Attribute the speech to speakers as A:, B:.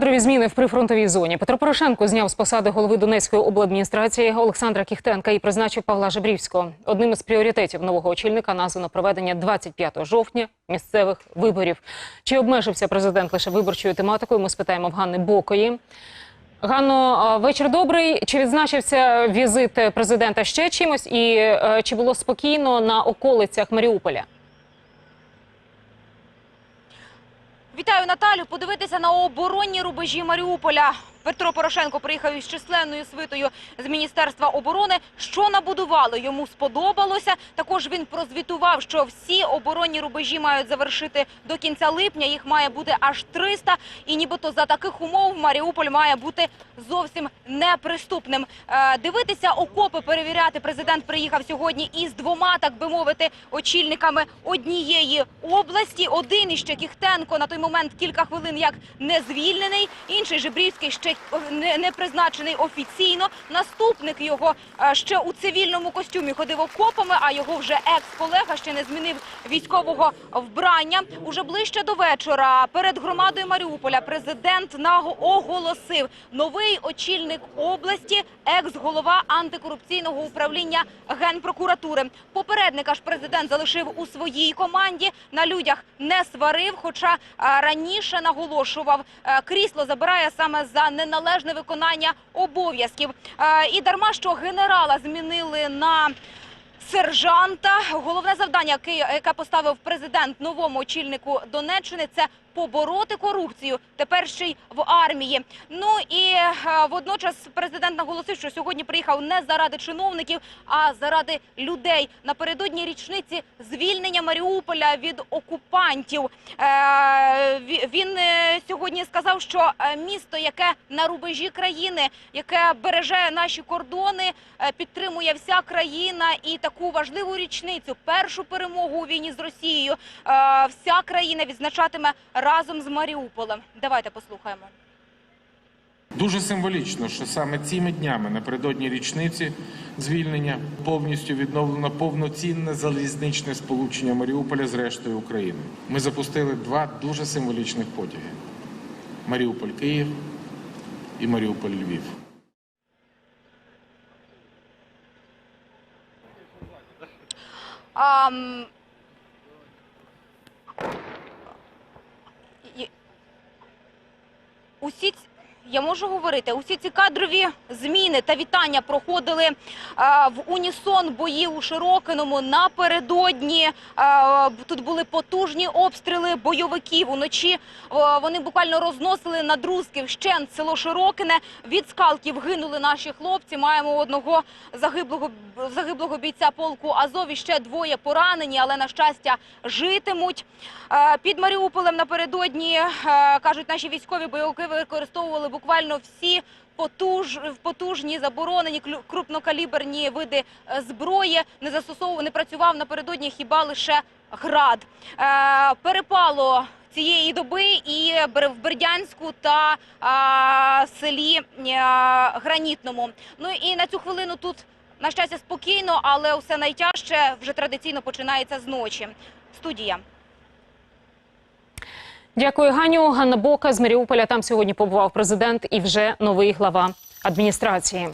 A: Кадрові зміни в прифронтовій зоні. Петро Порошенко зняв з посади голови Донецької обладміністрації Олександра Кіхтенка і призначив Павла Жебрівського. Одним із пріоритетів нового очільника названо проведення 25 жовтня місцевих виборів. Чи обмежився президент лише виборчою тематикою? Ми спитаємо в Ганни Бокої. Ганно, вечір добрий. Чи відзначився візит президента ще чимось? І е, чи було спокійно на околицях Маріуполя?
B: Вітаю Наталю. Подивитися на оборонні рубежі Маріуполя. Петро Порошенко приїхав із численною свитою з міністерства оборони. Що набудували, йому сподобалося. Також він прозвітував, що всі оборонні рубежі мають завершити до кінця липня. Їх має бути аж 300. І нібито за таких умов Маріуполь має бути зовсім неприступним. Е, Дивитися окопи, перевіряти. Президент приїхав сьогодні із двома, так би мовити, очільниками однієї області. Один іще Кіхтенко на той момент кілька хвилин як не звільнений. Інший Жебрівський ще не, не призначений офіційно. Наступник його е, ще у цивільному костюмі ходив окопами, а його вже екс-колега ще не змінив військового вбрання. Уже ближче до вечора перед громадою Маріуполя президент наго оголосив новий очільник області, екс-голова антикорупційного управління генпрокуратури. Попередника ж президент залишив у своїй команді. На людях не сварив, хоча е, раніше наголошував, е, крісло забирає саме за неналежне виконання обов'язків. Е, І дарма, що генерала змінили на сержанта. Головне завдання, яке, поставив президент новому очільнику Донеччини, це побороти корупцію. Тепер ще й в армії. Ну і е, водночас президент наголосив, що сьогодні приїхав не заради чиновників, а заради людей. Напередодні річниці звільнення Маріуполя від окупантів. Е, Він е, сьогодні сказав, що місто, яке на рубежі країни, яке береже наші кордони, підтримує вся країна і таку важливу річницю, першу перемогу у війні з Росією, е, вся країна відзначатиме разом з Маріуполем. Давайте послухаємо.
C: Дуже символічно, що саме цими днями напередодні річниці звільнення повністю відновлено повноцінне залізничне сполучення Маріуполя з рештою України. Ми запустили два дуже символічних потяги: Маріуполь-Київ і Маріуполь-Львів.
B: Ам... і- Усі. Я можу говорити, усі ці кадрові зміни та вітання проходили а, в унісон бої у Широкиному напередодні. А, тут були потужні обстріли бойовиків. Уночі а, вони буквально розносили на друзки вщент село Широкине. Від скалків гинули наші хлопці. Маємо одного загиблого загиблого бійця полку Азов і ще двоє поранені, але на щастя житимуть. Е, Під Маріуполем напередодні е, кажуть, наші військові бойовики використовували буквально всі. Потуж, потужні заборонені крупнокаліберні види е, зброї не застосовував, не працював напередодні хіба лише град. Е, перепало цієї доби і в Бердянську та а, селі е, Гранітному. Ну і на цю хвилину тут на щастя спокійно, але все найтяжче вже традиційно починається з ночі. Студія.
A: Дякую, Ганю. Ганна Бока з Маріуполя. Там сьогодні побував президент і вже новий глава адміністрації.